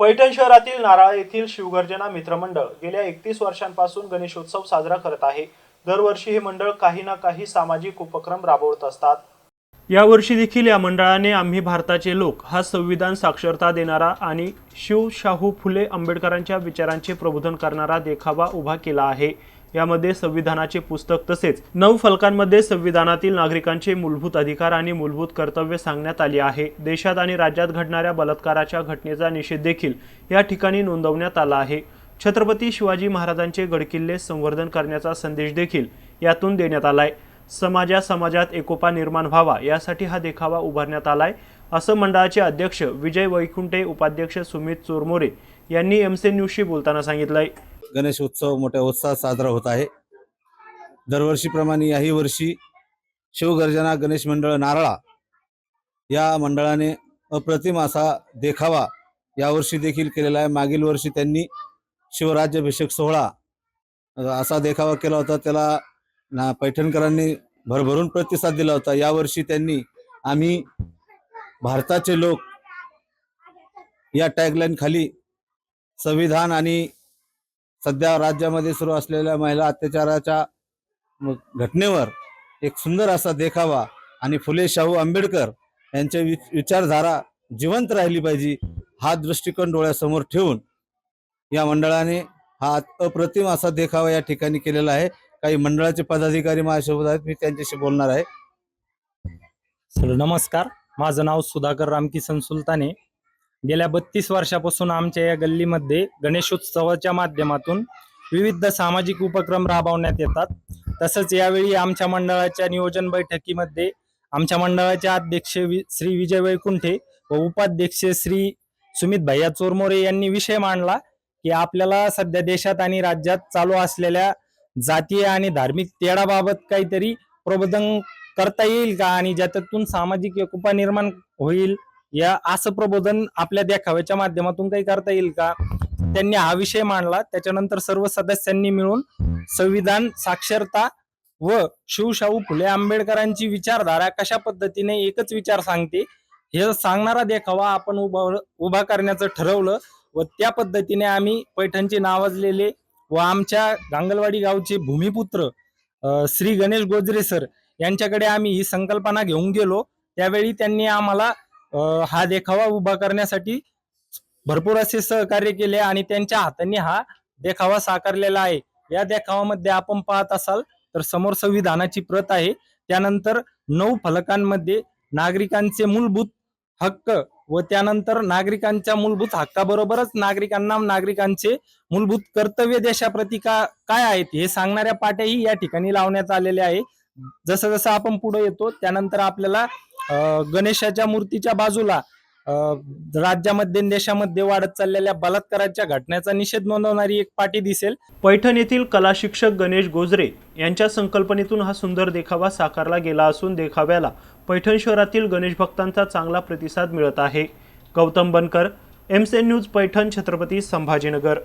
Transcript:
पैठण शहरातील नारळ येथील शिवगर्जना मित्रमंडळ गेल्या एकतीस वर्षांपासून गणेशोत्सव साजरा करत आहे. दरवर्षी हे मंडळ काही ना काही सामाजिक उपक्रम राबवत असतात. यावर्षी देखील या मंडळाने आम्ही भारताचे लोक हा संविधान साक्षरता देणारा आणि शिवशाहू फुले आंबेडकरांच्या विचारांचे प्रबोधन करणारा देखावा उभा केला आहे. यामध्ये संविधानाचे पुस्तक तसेच नऊ फलकांमध्ये संविधानातील नागरिकांचे मूलभूत अधिकार आणि मूलभूत कर्तव्य सांगण्यात आली आहे. देशात आणि राज्यात घडणाऱ्या बलात्काराच्या घटनेचा निषेध देखील या ठिकाणी नोंदवण्यात आला आहे. छत्रपती शिवाजी महाराजांचे गडकिल्ले संवर्धन करण्याचा संदेश देखील यातून देण्यात आलाय. समाजा समाजात एकोपा निर्माण व्हावा यासाठी हा देखावा उभारण्यात आलाय असं मंडळाचे अध्यक्ष विजय वैकुंठे उपाध्यक्ष सुमित चोरमोरे यांनी एमसी न्यूजशी बोलताना सांगितलंय. गणेश उत्सव मोठ्या उत्साहात साजरा होत आहे. दरवर्षीप्रमाणे याही वर्षी शिवगर्जना गणेश मंडळ नारळा या मंडळाने अप्रतिम असा देखावा यावर्षी देखील केलेला आहे. मागील वर्षी त्यांनी शिवराज्याभिषेक सोहळा असा देखावा केला होता. त्याला ना पैठणकरांनी भरभरून प्रतिसाद दिला होता. यावर्षी त्यांनी आम्ही भारताचे लोक या टॅगलाईन खाली संविधान आणि सध्या राज्यामध्ये सुरू असलेल्या महिला अत्याचाराच्या घटनेवर एक सुंदर असा देखावा आणि फुले शाहू आंबेडकर यांच्या विच विचारधारा जिवंत राहिली पाहिजे हा दृष्टिकोन डोळ्यासमोर ठेवून या मंडळाने हा अप्रतिम असा देखावा या ठिकाणी केलेला आहे. काही मंडळाचे पदाधिकारी माझ्यासोबत आहेत मी त्यांच्याशी बोलणार आहे. सर नमस्कार. माझं नाव सुधाकर रामकिसन सुलताने. गेल्या बत्तीस वर्षापासून आमच्या या गल्लीमध्ये गणेशोत्सवाच्या माध्यमातून विविध सामाजिक उपक्रम राबवण्यात येतात. तसंच यावेळी आमच्या मंडळाच्या नियोजन बैठकीमध्ये आमच्या मंडळाचे अध्यक्ष वि श्री विजय वैकुंठे व उपाध्यक्ष श्री सुमित भैया चोरमोरे यांनी विषय मांडला की आपल्याला सध्या देशात आणि राज्यात चालू असलेल्या जातीय आणि धार्मिक तेढाबाबत काहीतरी प्रबोधन करता येईल का? आणि ज्याच्यातून सामाजिक एकोपा निर्माण होईल या असं प्रबोधन आपल्या देखाव्याच्या माध्यमातून काही करता येईल का? त्यांनी हा विषय मांडला. त्याच्यानंतर सर्व सदस्यांनी मिळून संविधान साक्षरता व शिवशाहू फुले आंबेडकरांची विचारधारा कशा पद्धतीने एकच विचार सांगते? हे सांगणारा देखावा आपण उभा उभा करण्याचं ठरवलं व त्या पद्धतीने आम्ही पैठणचे नावाजलेले व आमच्या गांगलवाडी गावचे भूमिपुत्र श्री गणेश गोजरे सर यांच्याकडे आम्ही ही संकल्पना घेऊन गेलो. त्यावेळी त्यांनी आम्हाला हा देखावा उभा करण्यासाठी भरपूर असे सहकार्य केले आणि त्यांच्या हातांनी हा देखावा साकारलेला आहे. या देखावामध्ये आपण पाहत असाल तर समोर संविधानाची प्रत आहे. त्यानंतर नऊ फलकांमध्ये नागरिकांचे मूलभूत हक्क व त्यानंतर नागरिकांच्या मूलभूत हक्काबरोबरच नागरिकांना नागरिकांचे मूलभूत कर्तव्य देशाप्रती का काय आहेत हे सांगणाऱ्या पाट्याही या ठिकाणी लावण्यात आलेल्या आहे. जसं जसं आपण पुढे येतो त्यानंतर आपल्याला गणेशाच्या मूर्तीच्या बाजूला राज्यामध्ये देशामध्ये वाढत चाललेल्या बलात्काराच्या घटनेचा निषेध नोंदवणारी एक पाठी दिसेल. पैठण येथील कला शिक्षक गणेश गोजरे यांच्या संकल्पनेतून हा सुंदर देखावा साकारला गेला असून देखाव्याला पैठण शहरातील गणेश भक्तांचा चांगला प्रतिसाद मिळत आहे. गौतम बनकर एमसेन न्यूज पैठण छत्रपती संभाजीनगर.